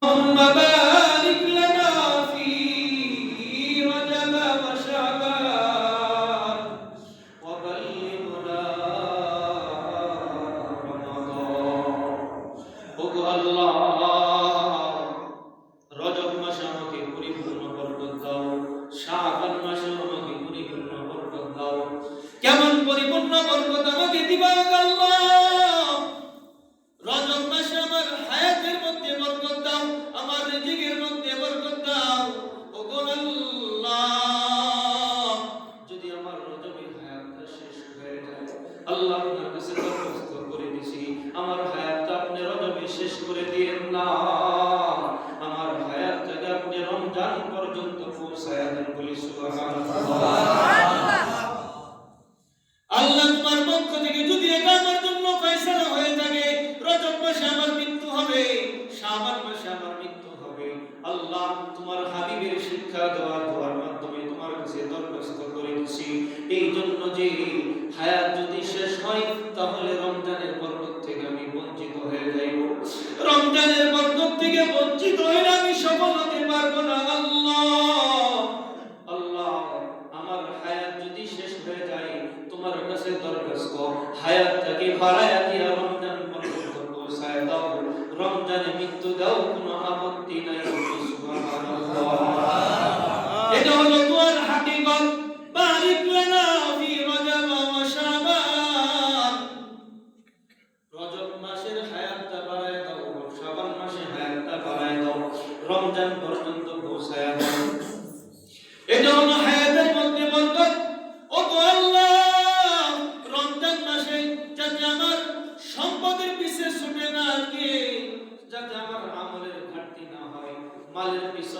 اللهم بارك আল্লাহ আপনার কাছে দরখাস্ত করে দিছি আমার হায়াতটা আপনি রজবে শেষ করে দিয়েন না। আমার হায়াতটাকে আপনি রমজান পর্যন্ত পৌঁছায় দেন বলি সুবহানাল্লাহ। আল্লাহ তোমার পক্ষ থেকে যদি এটা আমার জন্য ফয়সালা হয়ে থাকে, রজব মাসে আমার মৃত্যু হবে, শাবান মাসে আমার মৃত্যু হবে। আল্লাহ তোমার হাবিবের শিক্ষা দেওয়া দোয়ার মাধ্যমে তোমার কাছে দরখাস্ত করে দিছি এই জন্য যে হায়াত হয় তাহলে রমজানের বরকত থেকে আমি বঞ্চিত হয়ে যাইব। রমজানের বরকত থেকে বঞ্চিত হয়ে আমি সফল হতে পারব না। আল্লাহ আল্লাহ আমার হায়াত যদি শেষ হয়ে যায় তোমার কাছে দরখাস্ত হায়াতটাকে বাড়ায়া দিয়া রমজান পর্যন্ত পৌঁছায় দাও। রমজানে মৃত্যু দাও কোনো আপত্তি নাই। এটা হলো রমজান পর্যন্ত পৌঁছায় আমার সম্পদের পিছে ছুটে না গিয়ে, যাতে আমার আমলের ঘাটতি না হয়, মালের পিছনে